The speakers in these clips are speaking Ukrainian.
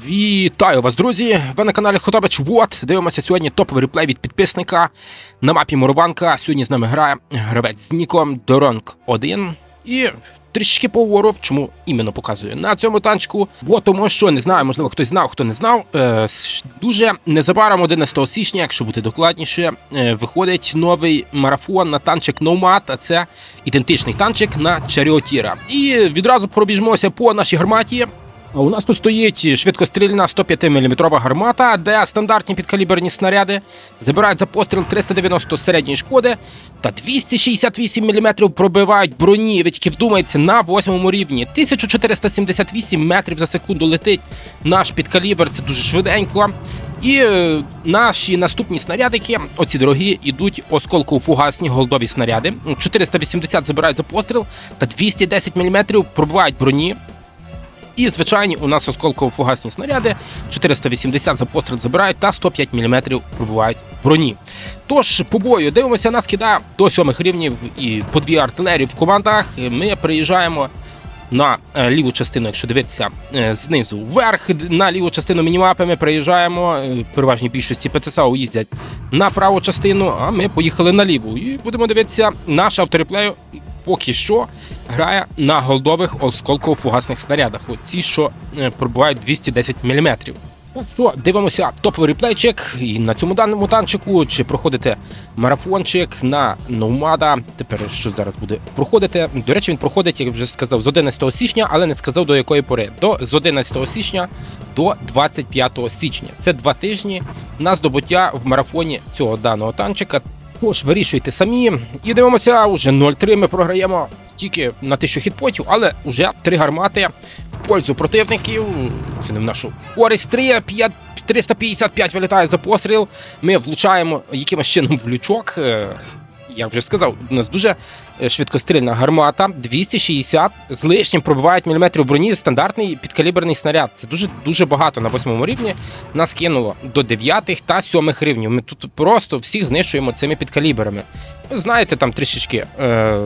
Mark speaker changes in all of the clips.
Speaker 1: Вітаю вас, друзі! Ви на каналі Хотович Вот. Дивимося сьогодні топовий реплей від підписника на мапі Мурованка. Сьогодні з нами грає гравець з ніком Доронг 1. І трішки поговору, чому іменно показую на цьому танчику. Бо тому що не знаю, можливо, хтось знав, хто не знав. Е, дуже незабаром 11 січня, якщо бути докладніше, е, виходить новий марафон на танчик Nomad, а це ідентичний танчик на Чаріотіра. І відразу пробіжмося по нашій гарматі. У нас тут стоїть швидкострільна 105 мм гармата, де стандартні підкаліберні снаряди забирають за постріл 390 середньої шкоди та 268 мм пробивають броні. Ви тільки вдумайте, на восьмому рівні. 1478 метрів за секунду летить наш підкалібр, це дуже швиденько. І е, наші наступні снарядики, оці дорогі, ідуть осколково-фугасні голдові снаряди. 480 забирають за постріл та 210 мм пробивають броні. І звичайні у нас осколково-фугасні снаряди 480 за постріл забирають та 105 мм пробивають броні. Тож по бою дивимося, нас кидає до сьомих рівнів і по дві артилерії в командах. Ми приїжджаємо на е, ліву частину, якщо дивитися е, знизу вверх, на ліву частину мінімапи ми приїжджаємо. е, В переважній більшості ПТСАУ їздять на праву частину, а ми поїхали на ліву. І будемо дивитися наш автореплею поки що грає на голдових осколково-фугасних снарядах. От ці, що пробувають 210 мм. Так що дивимося топовий реплейчик і на цьому даному танчику, чи проходите марафончик на Новмада. Тепер що зараз буде проходити. До речі, він проходить, як вже сказав, з 11 січня, але не сказав до якої пори. До з 11 січня до 25 січня. Це два тижні на здобуття в марафоні цього даного танчика. Тож вирішуйте самі. І дивимося, уже 0-3 ми програємо тільки на 1000 хітпотів, але вже три гармати в пользу противників. Це не в нашу користь. 3, 5, 355 вилітає за постріл. Ми влучаємо якимось чином в лючок. Я вже сказав, у нас дуже е, швидкострільна гармата, 260 з лишнім пробивають міліметрів броні, стандартний підкаліберний снаряд. Це дуже дуже багато на восьмому рівні. Нас кинуло до 9 та 7 рівнів. Ми тут просто всіх знищуємо цими підкаліберами. Ви знаєте, там трішечки е,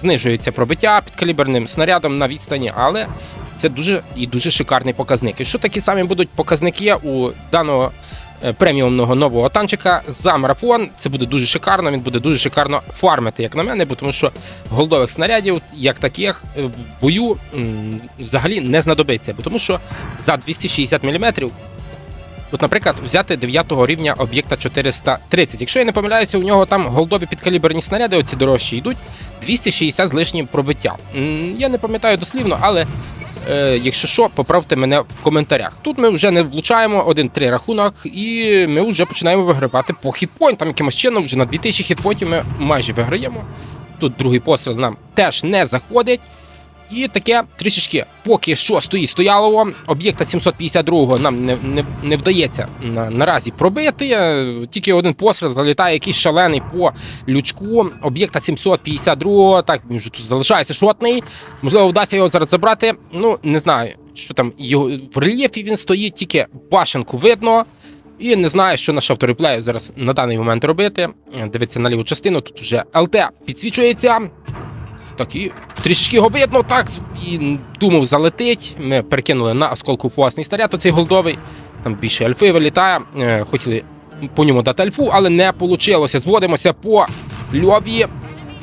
Speaker 1: знижується пробиття підкаліберним снарядом на відстані, але це дуже і дуже шикарний показник. І що такі самі будуть показники у даного преміумного нового танчика за марафон? Це буде дуже шикарно. Він буде дуже шикарно фармити, як на мене, бо тому що голдових снарядів, як таких, е, в бою взагалі не знадобиться, бо тому що за 260 мм От, наприклад, взяти 9 рівня об'єкта 430. Якщо я не помиляюся, у нього там голдові підкаліберні снаряди, оці дорожчі йдуть 260 з лишнім пробиття. Я не пам'ятаю дослівно, але е, якщо що, поправте мене в коментарях. Тут ми вже не влучаємо 1-3 рахунок, і ми вже починаємо вигравати по хітпойнтам. Якимось чином, вже на 2000 хітпоінтів ми майже виграємо. Тут другий постріл нам теж не заходить. І таке трішечки поки що стоїть стоялово. Об'єкта 752-го нам не, не, не вдається на, наразі пробити. Е, Тільки один постріл залітає якийсь шалений по лючку. Об'єкта 752-го. так він тут залишається шотний. Можливо, вдасться його зараз забрати. Ну, не знаю, що там його в рельєфі він стоїть, тільки башенку видно. І не знаю, що наш автореплею зараз на даний момент робити. Е, Дивиться на ліву частину, тут вже ЛТ підсвічується. Так, і трішечки його видно, так, і думав, залетить. Ми перекинули на осколку фуасний снаряд, оцей голдовий. Там більше альфи вилітає. Е, хотіли по ньому дати альфу, але не вийшло. Зводимося по льові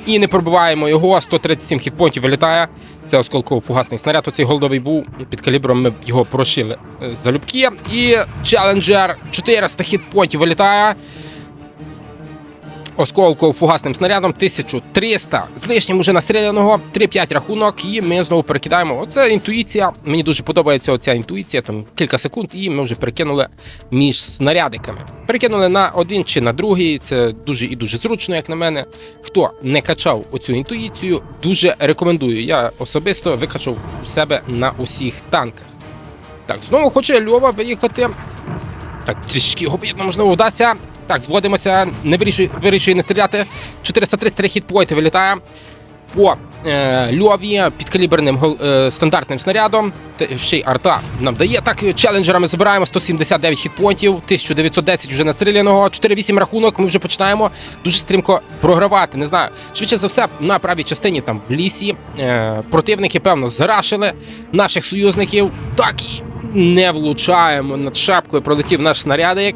Speaker 1: і не пробиваємо його. 137 хітпонтів вилітає. Це осколково фугасний снаряд. Оцей голдовий був. Під калібром ми його прошили е, залюбки. І Челенджер 400 хітпонтів вилітає. Осколково фугасним снарядом 1300 з лишнім уже настріляного, 3-5 рахунок, і ми знову перекидаємо. Оце інтуїція. Мені дуже подобається оця інтуїція. Там кілька секунд, і ми вже перекинули між снарядиками. Перекинули на один чи на другий. Це дуже і дуже зручно, як на мене. Хто не качав оцю інтуїцію, дуже рекомендую. Я особисто викачав у себе на усіх танках. Так, знову хоче Льова виїхати. Так, трішки його можливо, вдасться. Так, зводимося, не вирішує, вирішує не стріляти. 433 хітпойти вилітає по е, льові підкаліберним гол- е, стандартним снарядом. Те- Ще й арта нам дає. Так, челенджера ми забираємо 179 хітпойнтів, 1910 вже настріляного, 4-8 рахунок. Ми вже починаємо дуже стрімко програвати. Не знаю. Швидше за все, на правій частині там в лісі е, противники, певно, зарашили наших союзників. Так і не влучаємо. Над шапкою пролетів наш снарядик.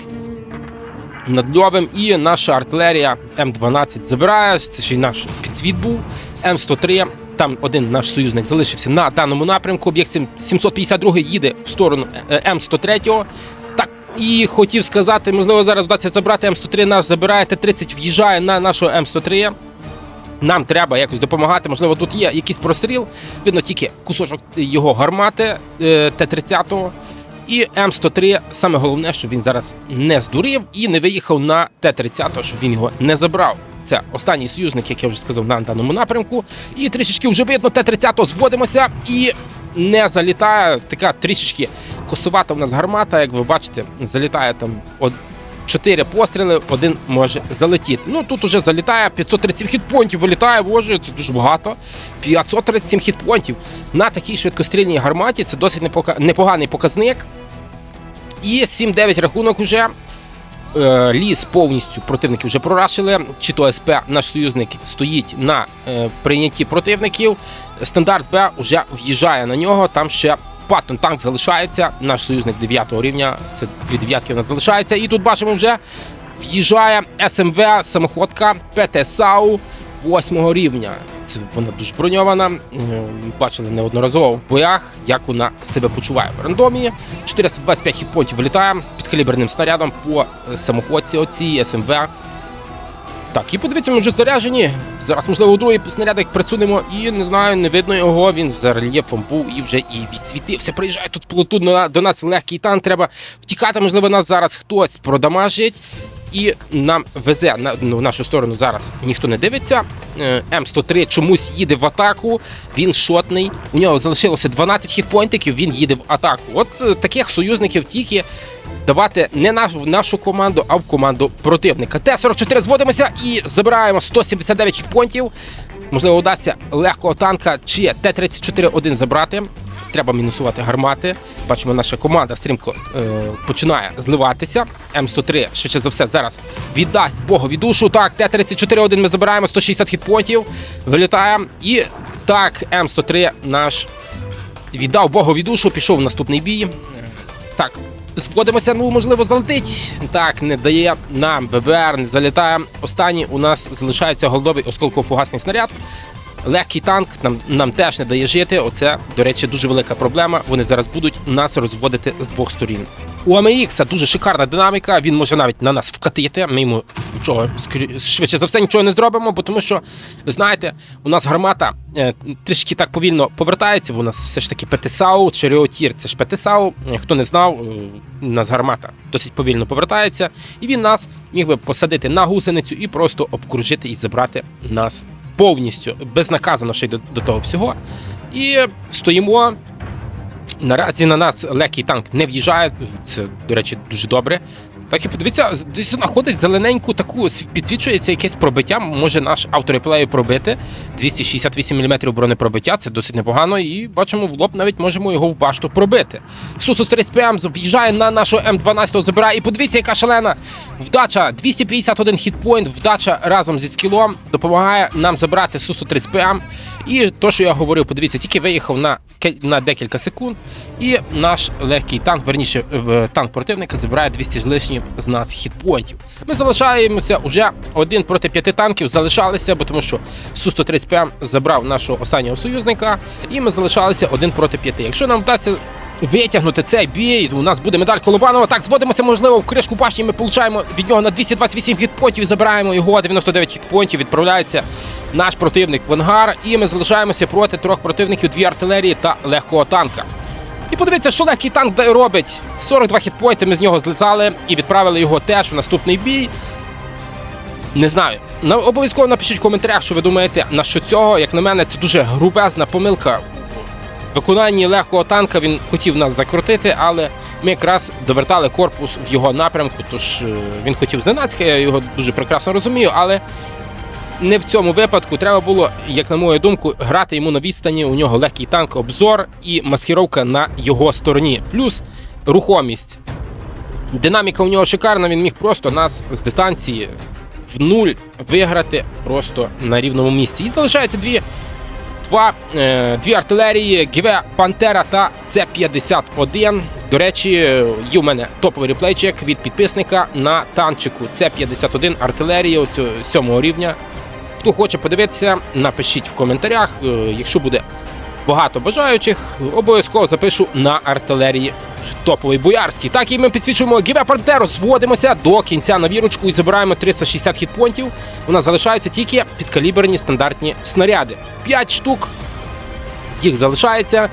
Speaker 1: Над льовим і наша артилерія М12 забирає. Це ще й наш підсвіт був. М103. Там один наш союзник залишився на даному напрямку. Об'єкт 752 їде в сторону е, М103. Так, і хотів сказати, можливо, зараз вдасться забрати М103, наш забирає, Т-30 в'їжджає на нашого М103. Нам треба якось допомагати. Можливо, тут є якийсь простріл. Видно тільки кусочок його гармати е, Т-30. І М103, саме головне, щоб він зараз не здурив і не виїхав на Т-30, щоб він його не забрав. Це останній союзник, як я вже сказав, на даному напрямку. І трішечки вже видно, Т-30 зводимося і не залітає. Така трішечки косувата в нас гармата, як ви бачите, залітає там от 4 постріли, один може залетіти. Ну тут уже залітає 537 хітпонтів, вилітає, боже, це дуже багато. 537 хітпонтів на такій швидкострільній гарматі це досить непоганий показник. І 7-9 рахунок уже. Е, Ліс повністю противники вже прорашили. Чи то СП наш союзник стоїть на е, прийнятті противників. Стандарт Б вже в'їжджає на нього. Там ще Паттон танк залишається. Наш союзник 9 рівня. Це дві дев'ятки у нас залишається. І тут бачимо вже в'їжджає СМВ, самоходка ПТ-САУ 8 рівня. Це вона дуже броньована. Е, Бачили неодноразово в боях, як вона себе почуває в рандомі. 425 хітпонтів вилітає підкаліберним снарядом по е, самоходці оцій СМВ. Так, і подивіться, ми вже заряджені. Зараз, можливо, у другий снарядик присунемо і не знаю, не видно його. Він за рельєфом був і вже і відсвітився. Приїжджає тут плоту до нас легкий танк. Треба втікати. Можливо, нас зараз хтось продамажить. І нам везе на ну, в нашу сторону зараз ніхто не дивиться. Е, М103 чомусь їде в атаку. Він шотний. У нього залишилося 12 хітпойнтиків. Він їде в атаку. От е, таких союзників тільки давати не в нашу команду, а в команду противника. Т-44 зводимося і забираємо 179 хітпонтів. Можливо, вдасться легкого танка чи Т-34-1 забрати. Треба мінусувати гармати. Бачимо, наша команда стрімко е, починає зливатися. М103, швидше за все, зараз віддасть Богові душу. Так, Т-34-1 ми забираємо 160 хітпонтів. Вилітаємо. І так, М103 наш віддав Богові душу, пішов в наступний бій. Так, зводимося, ну можливо, залетить. Так, не дає нам ВБР, не залітає. Останній у нас залишається голдовий осколково-фугасний снаряд. Легкий танк нам, нам теж не дає жити. Оце, до речі, дуже велика проблема. Вони зараз будуть нас розводити з двох сторін. У AMX дуже шикарна динаміка. Він може навіть на нас вкатити. Ми йому нічого швидше за все нічого не зробимо, бо тому що ви знаєте, у нас гармата е, трішки так повільно повертається. бо У нас все ж таки ПТСАУ, Череотір це ж ПТСАУ. Е, Хто не знав, е, у нас гармата досить повільно повертається, і він нас міг би посадити на гусеницю і просто обкружити і забрати нас повністю безнаказано ще й до, до того всього. І стоїмо. Наразі на нас легкий танк не в'їжджає. Це, до речі, дуже добре. Так і подивіться, десь знаходить зелененьку таку, підсвічується якесь пробиття. Може наш автореплею пробити. 268 мм бронепробиття, це досить непогано. І бачимо, в лоб навіть можемо його в башту пробити. Сусу 30 ПМ в'їжджає на нашого М12, забирає. І подивіться, яка шалена вдача. 251 хітпойнт, вдача разом зі скілом допомагає нам забрати Сусу 30 ПМ. І то, що я говорив, подивіться, тільки виїхав на, на декілька секунд. І наш легкий танк, верніше, танк противника забирає 200 з лишнім з нас хітпойнтів. Ми залишаємося уже один проти п'яти танків. Залишалися, бо тому що Су-130 ПМ забрав нашого останнього союзника, і ми залишалися один проти п'яти. Якщо нам вдасться витягнути цей бій, у нас буде медаль Колобанова. Так, зводимося, можливо, в кришку башні. Ми получаємо від нього на 228 хітпонтів і забираємо його 99 хітпонтів. Відправляється наш противник в ангар, і ми залишаємося проти трьох противників, дві артилерії та легкого танка. І подивіться, що легкий танк робить. 42 хітпойнти ми з нього злизали і відправили його теж у наступний бій. Не знаю. На, обов'язково напишіть в коментарях, що ви думаєте на що цього. Як на мене, це дуже грубезна помилка. В виконанні легкого танка він хотів нас закрутити, але ми якраз довертали корпус в його напрямку, тож е, він хотів зненацька, я його дуже прекрасно розумію, але не в цьому випадку треба було, як на мою думку, грати йому на відстані. У нього легкий танк, обзор і маскировка на його стороні. Плюс рухомість. Динаміка у нього шикарна, він міг просто нас з дистанції в нуль виграти просто на рівному місці. І залишається дві, два, е, дві артилерії ГВ Пантера та С-51. До речі, є в мене топовий реплейчик від підписника на танчику. Це 51 артилерія сьомого рівня. Хто хоче подивитися, напишіть в коментарях. Е, Якщо буде багато бажаючих, обов'язково запишу на артилерії топовий боярський. Так і ми підсвічуємо Гіве Пантеро, зводимося до кінця на вірочку і забираємо 360 хітпонтів. У нас залишаються тільки підкаліберні стандартні снаряди. 5 штук їх залишається.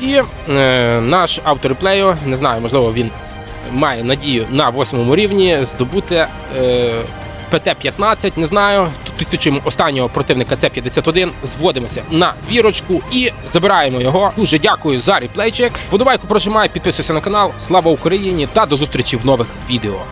Speaker 1: І е, наш автор реплею, не знаю, можливо, він має надію на восьмому рівні здобути е, ПТ-15, не знаю. Підсвічуємо останнього противника С-51, зводимося на вірочку і забираємо його. Дуже дякую за реплейчик. Подобайку прожимай, підписуйся на канал. Слава Україні та до зустрічі в нових відео.